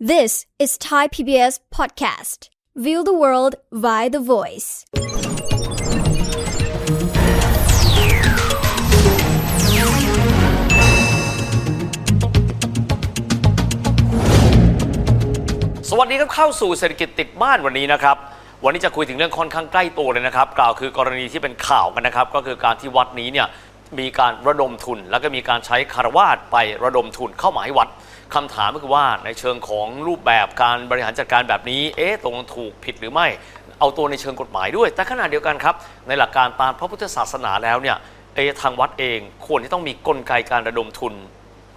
This is Thai PBS Podcast. View the world via the voice. สวัสดีครับเข้าสู่เศรษฐกิจติดบ้านวันนี้นะครับ วันนี้จะคุยถึงเรื่องค่อนข้างใกล้ตัวเลยนะครับ กล่าวคือกรณีที่เป็นข่าวกันนะครับ ก็คือการที่วัดนี้เนี่ยมีการระดมทุน แล้วก็มีการใช้คารวาสไประดมทุนเข้ามาให้วัด คำถามก็คือว่าในเชิงของรูปแบบการบริหารจัดการแบบนี้ เอ๊ะตรงถูกผิดหรือไม่ เอาตัวในเชิงกฎหมายด้วย แต่ขณะเดียวกันครับ ในหลักการตามพระพุทธศาสนาแล้วเนี่ยเอ๊ะทางวัดเองควรที่ต้องมีกลไกการระดมทุน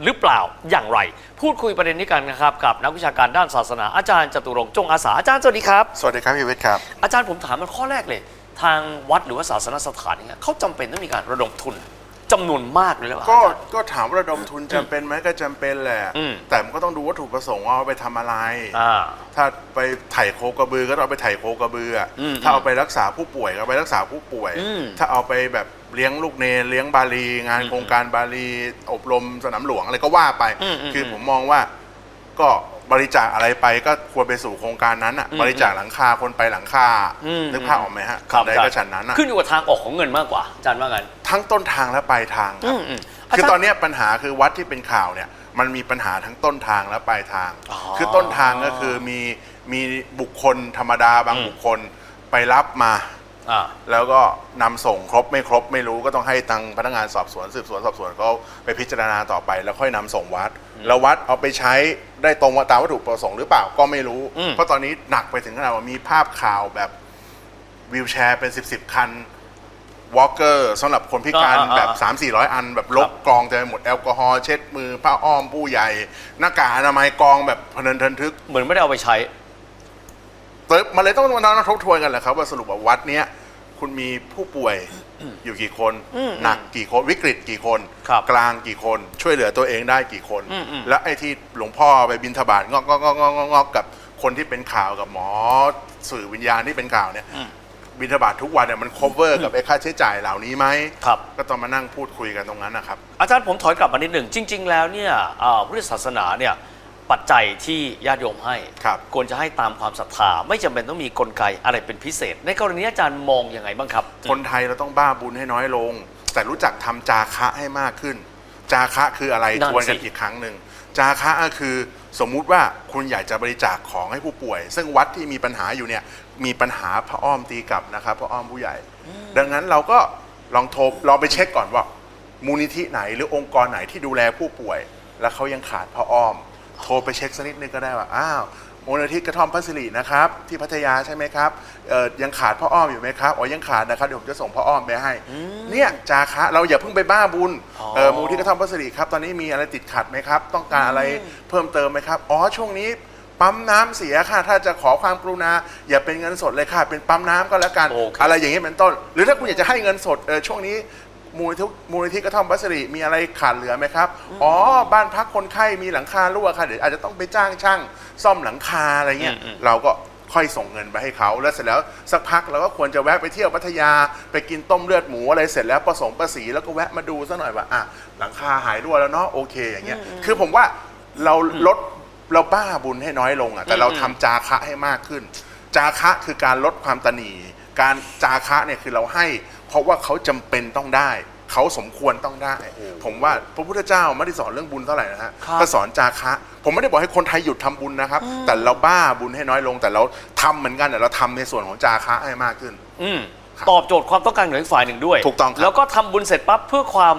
หรือเปล่าอย่างไร พูดคุยประเด็นนี้กันนะครับกับนักวิชาการด้านศาสนาอาจารย์จตุรงค์จงอาสาอาจารย์สวัสดีครับ สวัสดีครับพี่วิทย์ครับ อาจารย์ผมถามมันข้อแรกเลย ทางวัดหรือว่าศาสนสถานเนี่ยเขาจำเป็นต้องมีการระดมทุน จำนวนมากเลยหรือเปล่า ก็อาจารย์ก็ถามว่าระดมทุนจำเป็นไหมก็จำเป็นแหละ อืม แต่มันก็ต้องดูวัตถุประสงค์ว่าเอาไปทำอะไร อ่า ถ้าไปไถ่โคกระบือก็ต้องเอาไปไถ่โคกระบืออะอืมถ้าเอาไปรักษาผู้ป่วยก็เอาไปรักษาผู้ป่วย อืมถ้าเอาไปแบบเลี้ยงลูกเนรเลี้ยงบาลี งานอืมโครงการบาลี อบรมสนามหลวงอะไรก็ว่าไป อืมอืมคือผมมองว่าก็ บริจาคอะไรไปก็ควรไปสู่โครงการนั้นอะอืมบริจาคหลังคาคนไปหลังคาอืมนึกภาพออกไหมฮะครับใดอาจารก็ย์ฉันนั้นอะขึ้นอยู่กับทางออกของเงินมากกว่าอาจารย์ว่างั้น ทั้งต้นทางและปลายทางคอืรับมอืมคืออาจารย์ตอนเนี้ยปัญหาคือวัดที่เป็นข่าวเนี่ยมันมีปัญหาทั้งต้นทางและปลายทาง อ๋อคือต้นทางก็คือมีมีบุคคลธรรมดาบางอืมบุคคลไปรับมา อ่า แล้วก็นำส่งครบไม่ครบไม่รู้ก็ต้องให้ทางพนักงานสอบสวนสืบสวนสอบสวนเขาไปพิจารณาต่อไปแล้วค่อยนำส่งวัด แล้ววัดเอาไปใช้ได้ตรงตามวัตถุประสงค์หรือเปล่าก็ไม่รู้ อืม เพราะตอนนี้หนักไปถึงขนาดว่ามีภาพข่าวแบบวิวแชร์เป็นสิบสิบคันวอล์กเกอร์สำหรับคนพิการอ่าอ่าแบบ 3 4 0 0 อัน แบบลบครับกองเต็มไปหมดแอลกอฮอล์เช็ดมือผ้าอ้อมผู้ใหญ่ หน้ากากอนามัยกองแบบพนันเทินทึก เหมือนไม่ได้เอาไปใช้ตึ๊บ มันเลยต้องมานั่งทบทวนกันแหละครับว่าสรุปว่าวัดเนี้ยคุณมีผู้ป่วยอยู่กี่คนอืมหนักกี่คนวิกฤตกี่คน ครับกลางกี่คนช่วยเหลือตัวเองได้กี่คน อืมอืม แล้วไอ้ที่หลวงพ่อไปบินทบาทงอกงอกงอกงอกงอกงอกกับคนที่เป็นข่าวกับหมอสื่อวิญญาณที่เป็นข่าวเนี่ยอืมบินทบาททุกวันเนี่ยมัน cover กับไอ้ค่าใช้จ่ายเหล่านี้ไหมครับ ก็ต้องมานั่งพูดคุยกันตรงนั้นนะครับ อาจารย์ผมถอยกลับมานิดหนึ่งจริง ๆ แล้วเนี่ยอ่าพุทธศาสนาเนี่ย ปัจจัยที่ญาติโยมให้ครับ ควรจะให้ตามความศรัทธา ไม่จำเป็นต้องมีกลไกอะไรเป็นพิเศษ ในกรณีอาจารย์มองยังไงบ้างครับ คนไทยเราต้องบ้าบุญให้น้อยลง แต่รู้จักทำจาคะให้มากขึ้น จาคะคืออะไรนั่นทวนกันสิอีกครั้งหนึ่งจาคะก็คือสมมุติว่าคุณอยากจะบริจาคของให้ผู้ป่วย ซึ่งวัดที่มีปัญหาอยู่เนี่ยมีปัญหาพระอ้อมตีกลับนะครับพระอ้อมผู้ใหญ่ ดังนั้นเราก็ลองโทรลองไปเช็คก่อนว่า มูลนิธิไหนหรือองค์กรไหนที่ดูแลผู้ป่วย แล้วเขายังขาดพระอ้อม โทรไปเช็คสักนิดนึงก็ได้ว่าอ้าวมูลนิธิกระท่อมพัสรีนะครับ ที่พัทยาใช่ไหมครับเอ่อยังขาดพ่ออ้อมอยู่ไหมครับอ๋อยังขาดนะครับเดี๋ยวผมจะส่งพ่ออ้อมไปให้ เนี่ยจาคะเราอย่าเพิ่งไปบ้าบุญอ๋อเออมูลที่กระท่อมพัสรีครับตอนนี้มีอะไรติดขัดไหมครับ ต้องการอะไรเพิ่มเติมไหมครับอ๋อช่วงนี้ปั๊มน้ำเสียค่ะ ถ้าจะขอความกรุณา อย่าเป็นเงินสดเลยค่ะ เป็นปั๊มน้ำก็แล้วกัน โอเค อะไรอย่างนี้ยเป็นต้น หรือถ้าคุณอยากจะให้เงินสดเออช่วงนี้ มูลนิธิมูลนิธิกระท่อมพัสรีมีอะไรขาดเหลือไหมครับ อ๋อ บ้านพักคนไข้มีหลังคารั่วค่ะเดี๋ยวอาจจะต้องไปจ้างช่างซ่อมหลังคาอะไรเงี้ยอืมอืม เราก็ค่อยส่งเงินไปให้เขา แล้วเสร็จแล้วสักพักเราก็ควรจะแวะไปเที่ยวพัทยา ไปกินต้มเลือดหมูอะไรเสร็จแล้วประสงค์ประสีแล้วก็แวะมาดูซะหน่อยว่าอะหลังคาหายรั่วแล้วเนาะโอเคอย่างเงี้ย คือผมว่าเราลดเราบ้าบุญให้น้อยลงอะแต่เราทำจาคะให้มากขึ้น จาคะคือการลดความตนีการจาคะเนี่ยคือเราให้ เพราะว่าเขาจำเป็นต้องได้ เขาสมควรต้องได้ ผมว่าพระพุทธเจ้าไม่ได้สอนเรื่องบุญเท่าไหร่นะฮะครับก็สอนจาคะ ผมไม่ได้บอกให้คนไทยหยุดทำบุญนะครับ แต่เราบ้าบุญให้น้อยลง แต่เราทำเหมือนกันแต่เราทำในส่วนของจาคะให้มากขึ้น อืมครับตอบโจทย์ความต้องการของอีกฝ่ายหนึ่งด้วยถูกต้องครับแล้วก็ทำบุญเสร็จปั๊บเพื่อความ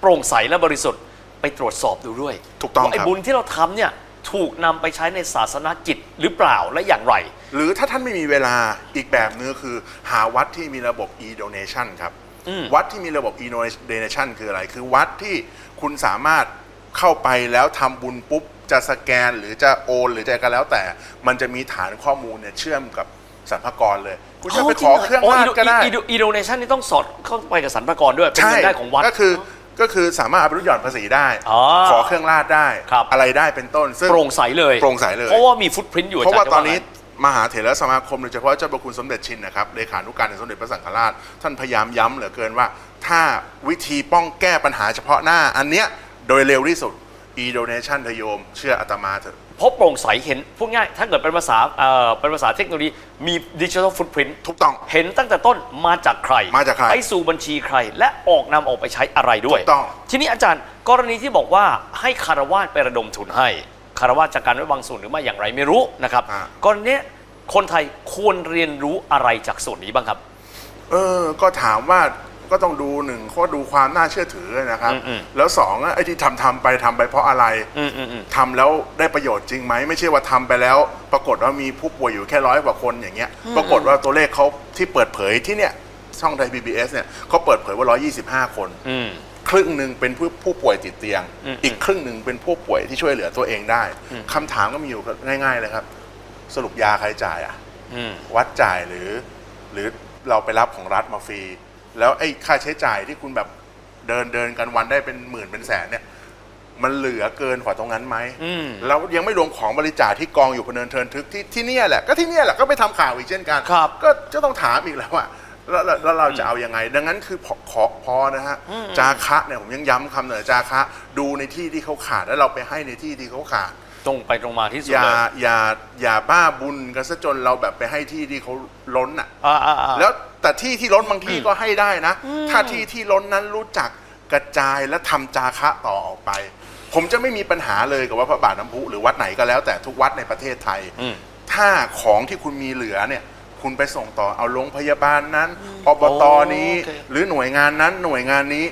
โปร่งใสและบริสุทธิ์ไปตรวจสอบดูด้วย ถูกต้องว่าไอ้ครับบุญที่เราทำเนี่ยถูกนำไปใช้ในศาสนาจิตหรือเปล่าและอย่างไร หรือถ้าท่านไม่มีเวลาอีกแบบนึงก็คือ หาวัดที่มีระบบ e-donation ครับ อืม วัดที่มีระบบ e-donation คืออะไร คือวัดที่คุณสามารถเข้าไปแล้วทำบุญปุ๊บ จะสแกนหรือจะโอน หรือจะก็แล้วแต่ มันจะมีฐานข้อมูลเนี่ยเชื่อมกับสรรพากรเลย คุณจะไปขอเครื่องราชก็ได้ อีโดเนชันนี่ต้องสอดเข้าไปกับสรรพากรด้วย เป็นใช่เงินได้ของวัด ก็คือก็คือสามารถเอาไปลดหย่อนภาษีได้ อ๋อขอเครื่องราชได้ ครับ อะไรได้เป็นต้นซึ่งโปร่งใสเลย โปร่งใสเลย เพราะว่ามีฟุตพิ้นอยู่เพราะว่าจตอนนี้จ มหาเถรสมาคมโดยเฉพาะเจ้าประคุณสมเด็จชินนะครับเลขานุการแห่งสมเด็จพระสังฆราช ท่านพยายามย้ำเหลือเกินว่า ถ้าวิธีป้องแก้ปัญหาเฉพาะหน้าอันเนี้ยโดยเร็วที่สุด e donation ทโยม เชื่ออาตมาเถอะ เพราะโปร่งใสเห็นพูดง่าย ถ้าเกิดเป็นภาษาเอ่อเป็นภาษาเทคโนโลยีมีดิจิทัลฟุตพิ้นถูกต้องเห็นตั้งแต่ต้นมาจากใครมาจากใครไปสู่บัญชีใคร และออกนำออกไปใช้อะไรด้วย ถูกต้อง ทีนี้อาจารย์กรณีที่บอกว่าให้คารวาสไประดมทุนให้ คารวาสจากการไว้บางส่วนหรือไม่อย่างไรไม่รู้นะครับอ่า กรณีเนี้ยคนไทยควรเรียนรู้อะไรจากส่วนนี้บ้างครับ เออ ก็ถามว่าก็ต้องดูหนึ่งก็ดูความน่าเชื่อถือนะครับอืม แล้วสองอะไอ้ที่ทำทำไปทำไปเพราะอะไรอืมอืมอืม ทำแล้วได้ประโยชน์จริงไหม ไม่ใช่ว่าทำไปแล้ว ปรากฏว่ามีผู้ป่วยอยู่แค่ร้อยกว่าคนอย่างเงี้ย ปรากฏว่าตัวเลขเขาที่เปิดเผยที่เนี่ยช่องไทย PBS เนี่ยเขาเปิดเผยว่า 125 คน อืม ครึ่งหนึ่งเป็นผู้ผู้ป่วยติดเตียง อืมอีกครึ่งหนึ่งเป็นผู้ป่วยที่ช่วยเหลือตัวเองได้คำถามก็มีอยู่ง่าย ๆ เลยครับ สรุปยาใครจ่ายอะ อืม วัดจ่ายหรือ หรือเราไปรับของรัฐมาฟรี แล้วไอ้ค่าใช้จ่ายที่คุณแบบเดินเดินกันวันได้เป็นหมื่นเป็นแสนเนี่ย มันเหลือเกินกว่าตรงนั้นไหมอืม แล้วยังไม่รวมของบริจาคที่กองอยู่พนเนินเทินทึกที่ที่เนี่ยแหละก็ที่เนี่ยแหละก็ไปทำข่าวอีกเช่นกัน ครับ ก็จะต้องถามอีกแล้วว่า แล้วแล้วแล้วเราจะเอายังไง ดังนั้นคือพอขอพอนะฮะจาคะเนี่ยผมยังย้ำคำเหนือจาคะ ดูในที่ที่เขาขาดแล้วเราไปให้ในที่ที่เขาขาด ตรงไปตรงมาที่สุดอย่าเลยอย่าอย่าบ้าบุญกันซะจนเราแบบไปให้ที่ที่เขาล้นอะ อ่าอ่าอ่า แล้วแต่ที่ที่ล้นบางที่ก็ให้ได้นะ ถ้าที่ที่ล้นนั้นรู้จักกระจายและทำจาคะต่อออกไป ผมจะไม่มีปัญหาเลยกับว่าพระบาทน้ำพุหรือวัดไหนก็แล้วแต่ทุกวัดในประเทศไทย อืม ถ้าของที่คุณมีเหลือเนี่ย คุณไปส่งต่อเอาโรงพยาบาลนั้นอบตนี้โอเคหรือหน่วยงานนั้นหน่วยงานนี้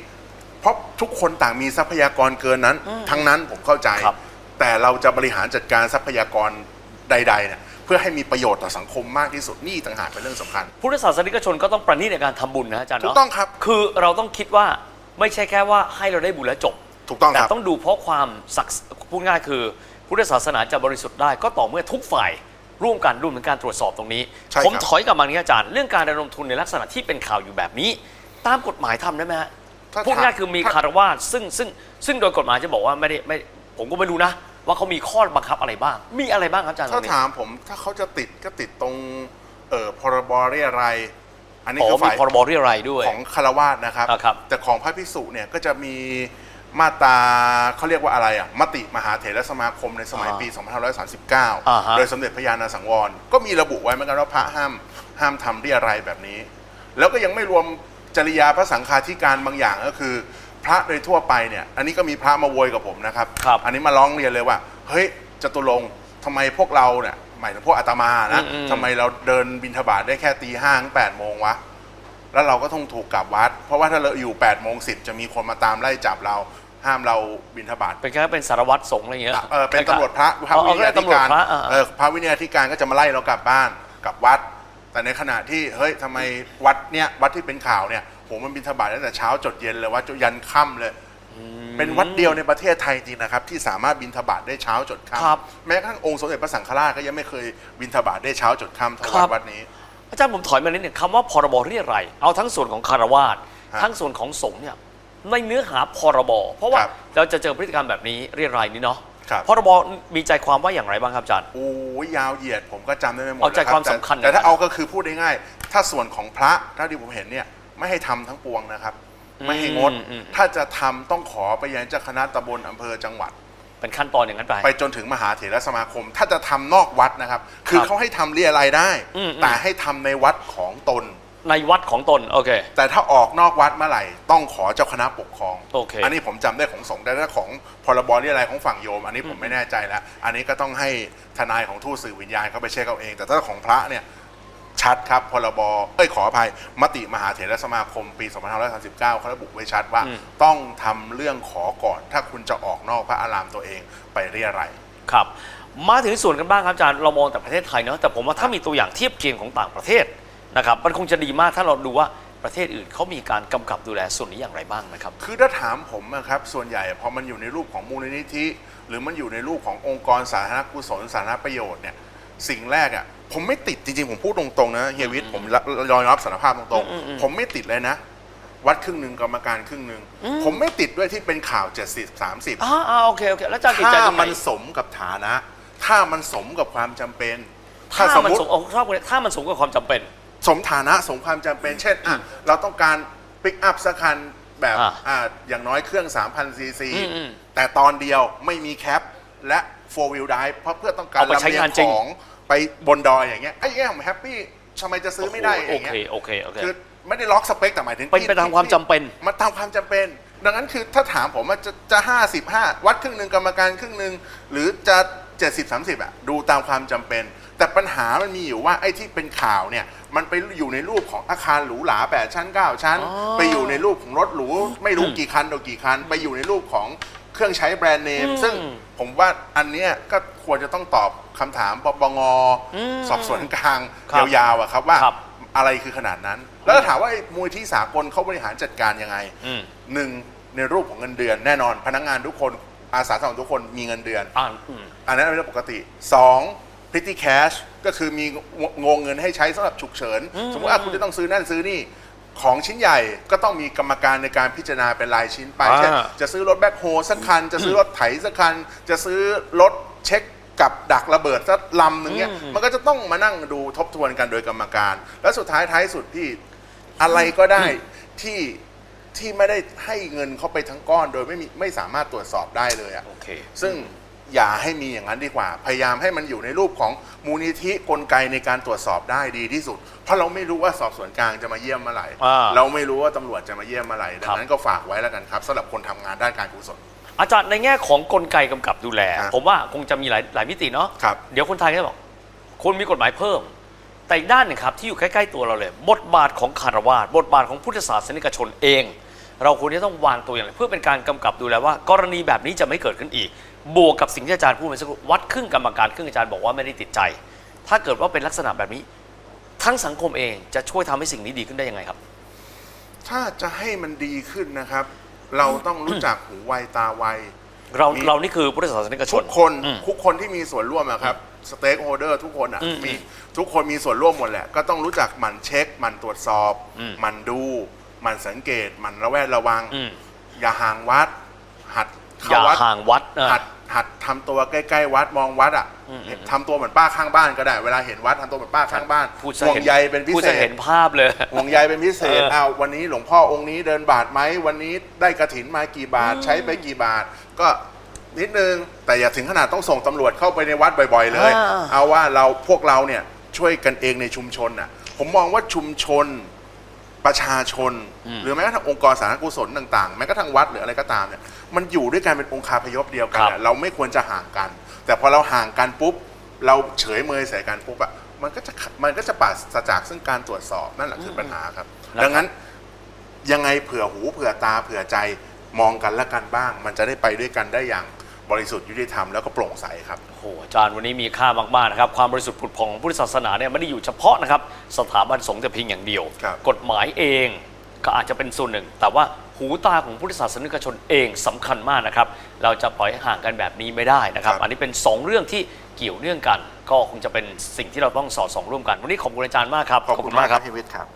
เพราะทุกคนต่างมีทรัพยากรเกินนั้น ทั้งนั้นผมเข้าใจครับแต่เราจะบริหารจัดการทรัพยากรใดๆเนี่ยเพื่อให้มีประโยชน์ต่อสังคมมากที่สุดนี่ต่างหากเป็นเรื่องสำคัญ พุทธศาสนิกชนก็ต้องประณีตในการทำบุญนะอาจารย์ถูเนาะกต้องครับคือเราต้องคิดว่าไม่ใช่แค่ว่าให้เราได้บุญแล้วจบ ถูกต้องแต่ครับต้องดูเพราะความศักดิ์พูดง่ายคือพุทธศาสนาจะบริสุทธิ์ได้ก็ต่อเมื่อทุกฝ่าย ร่วมกันร่วมถึงการตรวจสอบตรงนี้ ใช่ครับ ผมถอยกลับมานี้อาจารย์ เรื่องการระดมทุนในลักษณะที่เป็นข่าวอยู่แบบนี้ ตามกฎหมายทำได้ไหมฮะถ้าพูดง่ายคือมีถ้าคารวาสซึ่งซึ่งซึ่งโดยกฎหมายจะบอกว่าไม่ได้ไม่ผมก็ไม่รู้นะ ว่าเขามีข้อบังคับอะไรบ้าง มีอะไรบ้างครับอาจารย์ตรถ้างนี้ ถามผมถ้าเขาจะติดก็ติดตรงเอ่อพรบเรียรัยอันนี้อ๋คืออมีฝ่ายพรบเรียอะไรยด้วย ของคารวาสนะครับ อ่าครับแต่ของพระภิกษุเนี่ยก็จะมี มาตราเขาเรียกว่าอะไรอะมติมหาเถรสมาคมในสมัยอ่าปี อ่าฮะ 2539 โดยสมเด็จพระญาณสังวร ก็มีระบุไว้เหมือนกันว่าพระห้ามห้ามทำเรียรัยแบบนี้ แล้วก็ยังไม่รวมจริยาพระสังฆาธิการบางอย่างก็คือ พระโดยทั่วไปเนี่ย อันนี้ก็มีพระมาโวยกับผมนะครับ ครับอันนี้มาร้องเรียนเลยว่า เฮ้ยจตุรงค์ทำไมพวกเราเนี่ยหมายถึงพวกอาตมานะอืมอืมทำไมเราเดินบิณฑบาตได้แค่ตีห้าถึงแปดโมงวะ แล้วเราก็ต้องถูกกลับวัด เพราะว่าถ้าเราอยู่8ปดโมงสิจะมีคนมาตามไล่จับเรา ห้ามเราบิณฑบาตเป็นแค่เป็นสารวัตรสงฆ์อะไรอย่างเงี้ยเออเป็นตำรวจพระพระอ๋อวิอ๋อญญาธิตำรวจการพระอ่าเออพระวิญญาธิการก็จะมาไล่เรากลับบ้านกลับวัด แต่ในขณะที่เฮ้ยทำไมวัดเนี่ยวัดที่เป็นข่าวเนี่ยโหมันบิณฑบาตตั้งแต่เช้าจดเย็นเลยวัดจนยันค่ำเลยเป็นวัดเดียวในประเทศไทยจริงนะครับ ที่สามารถบิณฑบาตได้เช้าจดครับค่ำแม้กระทั่งองค์สมเด็จพระสังฆราชก็ยังไม่เคยบิณฑบาตได้เช้าจดค่ำเท่าครัวัดบวัดนี้ อาจารย์ผมถอยมานิดหนึ่งคำว่าพรบเรียอะไรยเอาทั้งส่วนของคารวาสฮะทั้งส่วนของสงฆ์เนี่ย ในเนื้อหาพรบเพราะว่าครับเราจะเจอพฤติกรรมแบบนี้เรียอะไรยนี่เนาะครับ พรบมีใจความว่าอย่างไรบ้างครับอาจารย์ โอ้ยยาวเหยียดผมก็จำได้ไม่หมดเอาใจแล้วรับความสำคัญแต่แต่ถ้าหน่อยเอาก็คือพูดง่ายๆถ้าส่วนของพระเท่าที่ผมเห็นเนี่ยไม่ให้ทำทั้งปวงนะครับ ไม่ให้งด อืมอืม ถ้าจะทำต้องขอไปยังเจ้าคณะตำบลอำเภอจังหวัด เป็นขั้นตอนอย่างนั้นไป ไปจนถึงมหาเถรสมาคม ถ้าจะทำนอกวัดนะครับ คือครับเขาให้ทำเรียอะไรายได้ อืมอืมแต่ให้ทำในวัดของตน ในวัดของตน โอเค แต่ถ้าออกนอกวัดเมื่อไหร่ต้องขอเจ้าคณะปกครองโอเค นนี้ผมจำได้ของสงฆ์แต่ถ้าของพรบเรียอะไรายของฝั่งโยม อันนี้ผมไม่แน่ใจแล้ว อันนี้ก็ต้องให้ทนายของทูตสื่อวิญญาณเขาไปเช็คเอาเอง แต่ถ้าของพระเนี่ยชัดครับพรบเอ้ยขออภัยมติมหาเถรสมาคมปี2539เขาระบุไว้ชัดว่า อืม ต้องทำเรื่องขอก่อน ถ้าคุณจะออกนอกพระอารามตัวเองไปเรียอะไรายครับ มาถึงส่วนกันบ้างครับอาจารย์เรามองแต่ประเทศไทยเนาะแต่ผมว่าถ้ามีตัวอย่างเทียบเคียงของต่างประเทศ นะครับมันคงจะดีมากถ้าเราดูว่าประเทศอื่นเขามีการกำกับดูแลส่วนนี้อย่างไรบ้างนะครับ คือถ้าถามผมนะครับส่วนใหญ่พอมันอยู่ในรูปของมูลนิธิ หรือมันอยู่ในรูปขององค์กรสาธารณกุศลสาธารณประโยชน์เนี่ยสิ่งแรกอะผมไม่ติดจริงๆ ผมพูดตรงๆนะเฮียวิทย์ผมยอมรับสารภาพตรงอืมอืมๆผมไม่ติดเลยนะ วัดครึ่งหนึ่งกรรมการครึ่งหนึ่งผมไม่ติดด้วยที่เป็นข่าว 70 30อ่าอ่าโอเคโอเคแล้วอาจารย์ติดใจถ้าตรงไหนมันสมกับฐานะ ถ้ามันสมกับความจำเป็น ถ้าถ้าสมมันมติ สมเอาชอบเลยถ้ามันสมกับความจำเป็น สมฐานะสมความจำเป็นเช่นอะเราต้องการปิกอัพสักคันแบบอะอะอย่างน้อยเครื่อง 3,000 ซีซี อืมอืมแต่ตอนเดียวไม่มีแคปและ four wheel drive เพราะเพื่อต้องการเอาไปใช้ลำเลียงานจริง ของไปบนดอยอย่างเงี้ยไอ้เงี้ยผมแฮปปี้ทำไมจะซื้อไม่ได้อโอย่างเคเงี้ย โอเคโอเค คือไม่ได้ล็อกสเปคแต่หมายถึงเป็นที่ไปตามที่ความจำเป็น มันตามความจำเป็น ดังนั้นคือถ้าถามผมว่าจะจะห้าสิบห้าวัดครึ่งหนึ่งกรรมการครึ่งหนึ่งหรือจะ เจ็ดสิบสามสิบอะดูตามความจำเป็น แต่ปัญหามันมีอยู่ว่าไอ้ที่เป็นข่าวเนี่ย มันไปอยู่ในรูปของอาคารหรูหราแปดชั้นเก้าชั้น อ๋อ ไปอยู่ในรูปของรถหรูไม่รู้กี่คันต่อกี่คัน ไปอยู่ในรูปของเครื่องใช้แบรนด์เนม อืมซึ่งผมว่าอันเนี้ยก็ควรจะต้องตอบคำถามปปงอืมสอบสวนกลางครับยาวๆอะครับว่าครับ อะไรคือขนาดนั้น แล้วถ้าถามว่าไอ้มูลที่สากลเขาบริหารจัดการยังไง อืม หนึ่งในรูปของเงินเดือนแน่นอนพนักงานทุกคน อาสาสมัครทุกคนมีเงินเดือน อ่าอืม อันนั้นเป็นเรื่องปกติสอง petty cash ก็คือมีงงเงินให้ใช้สำหรับฉุกเฉิน อืมสมมติว่าคุณจะต้องซื้อนั่นซื้อนี่ ของชิ้นใหญ่ก็ต้องมีกรรมการในการพิจารณาเป็นรายชิ้นไป อ่า เช่น จะซื้อรถแบ็คโฮสักคัน จะซื้อรถไถสักคัน จะซื้อรถเช็คกับดักระเบิดสักลำหนึ่งเนี่ยอืมมันก็จะต้องมานั่งดูทบทวนกันโดยกรรมการ แล้วสุดท้ายท้ายสุดพี่อะไรก็ได้ที่ ที่ไม่ได้ให้เงินเขาไปทั้งก้อนโดยไม่มีไม่สามารถตรวจสอบได้เลยอะโอเค ซึ่งอย่าให้มีอย่างนั้นดีกว่า พยายามให้มันอยู่ในรูปของมูลนิธิกลไกในการตรวจสอบได้ดีที่สุด เพราะเราไม่รู้ว่าสอบสวนกลางจะมาเยี่ยมเมื่อไหร่อ่าเราไม่รู้ว่าตำรวจจะมาเยี่ยมเมื่อไหร่ดัครังบ นั้นก็ฝากไว้แล้วกันครับสำหรับคนทำงานด้านการกุศล อาจารย์ในแง่ของกลไกกำกับดูแล ครับผมว่าคงจะมีหลายหลายมิติเนาะครับ เดี๋ยวคนไทยก็จะบอกคุณมีกฎหมายเพิ่ม แต่อีกด้านหนึ่งครับที่อยู่ใกล้ ๆ ตัวเราเลย บทบาทของคารวาสบทบาทของพุทธศาสนิกชนเอง เราควรจะต้องวางตัวอย่างไรเพื่อเป็นการกำกับดูแลว่า กรณีแบบนี้จะไม่เกิดขึ้นอีก บวกกับสิ่งที่อาจารย์พูดเมื่อสักครู่วัดครึ่งกรรมการครึ่งอาจารย์บอกว่าไม่ได้ติดใจ ถ้าเกิดว่าเป็นลักษณะแบบนี้ ทั้งสังคมเองจะช่วยทำให้สิ่งนี้ดีขึ้นได้ยังไงครับ ถ้าจะให้มันดีขึ้นนะครับ เราต้องรู้จักหูไวตาไว เรามี เรานี่คือพุทธศาสนิกชทุน กคนอืมทุกคนที่มีส่วนร่วมอะครับสเต็กโฮเดอร์ทุกคนอะอืมมีทุกคนมีส่วนร่วมหมดแหละ ก็ต้องรู้จักหมั่นเช็คหมั่นตรวจสอบอืมหมั่นดู หมั่นสังเกตหมั่นระแวดระวัง อืมอย่าห่างวัด หัดอย่าเข้าวัด ห่างวัดเออ หัดหัดทำตัวใกล้ๆวัดมองวัดอะอืมอืม ทำตัวเหมือนป้าข้างบ้านก็ได้ เวลาเห็นวัดทำตัวเหมือนป้าข้างบ้านพูดซะห่วงเห็นใยเป็นพิพูดเศซะษ เห็นภาพเลย ห่วงใยเป็นพิเศษเอออ้าววันนี้หลวงพ่อองค์นี้เดินบาทไหมวันนี้ได้กระถินมากี่บาทใช้ไปกี่บาท ก็นิดนึงแต่อย่าถึงขนาดต้องส่งตำรวจเข้าไปในวัดบ่อยๆ เลย อ่า เอาว่าเราพวกเราเนี่ยช่วยกันเองในชุมชนน่ะผมมองว่าชุมชน ประชาชน หรือแม้กระทั่งองค์กรสาธารณกุศลต่างๆ แม้กระทั่งวัดหรืออะไรก็ตามเนี่ยมันอยู่ด้วยกันเป็นองค์คาพยพเดียวกันครับอะเราไม่ควรจะห่างกัน แต่พอเราห่างกันปุ๊บ เราเฉยเมยใส่กันปุ๊บอะมันก็จะมันก็จะปราศจากซึ่งการตรวจสอบนั่นแหละคือปัญหาครับนะครับดังนั้นยังไงเผื่อหูเผื่อตาเผื่อใจมองกันและกันบ้าง มันจะได้ไปด้วยกันได้อย่างบริสุทธิ์ยุติธรรมแล้วก็โปร่งใสครับโอ้โหอาจารย์วันนี้มีค่ามากๆนะครับความบริสุทธิ์ผุดผ่องของพุทธศาสนาเนี่ยไม่ได้อยู่เฉพาะนะครับสถาบันสงฆ์แต่เพียงอย่างเดียว ครับ กฎหมายเองก็อาจจะเป็นส่วนหนึ่ง แต่ว่าหูตาของพุทธศาสนิกชนเองสำคัญมากนะครับ เราจะปล่อยให้ห่างกันแบบนี้ไม่ได้นะครับ ครับ อันนี้เป็นสองเรื่องที่เกี่ยวเนื่องกัน ก็คงจะเป็นสิ่งที่เราต้องสอดส่องร่วมกัน วันนี้ขอบคุณอาจารย์มากครับ ขอบคุณมากครับพี่วิทย์ครับ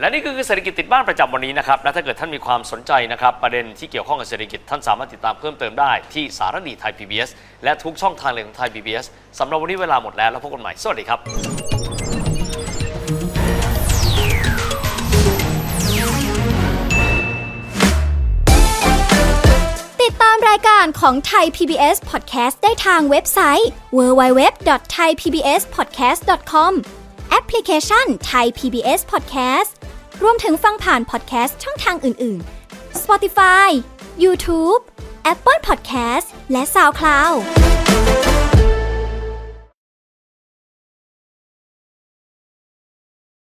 และนี่คือเศรษฐกิจติดบ้านประจำวันนี้นะครับ และถ้าเกิดท่านมีความสนใจนะครับ ประเด็นที่เกี่ยวข้องกับเศรษฐกิจท่านสามารถติดตามเพิ่มเติมได้ที่สารดีไทย PBS และทุกช่องทางเลยของไทย PBS สำหรับวันนี้เวลาหมดแล้วแล้วพบกันใหม่ สวัสดีครับ ติดตามรายการของไทย PBS Podcast ได้ทางเว็บไซต์ www.thaipbspodcast.com ปพลิเคชันไทย PBS Podcast รวมถึงฟังผ่านพอดแคสต์ช่องทางอื่น ๆ Spotify YouTube Apple Podcast และ SoundCloud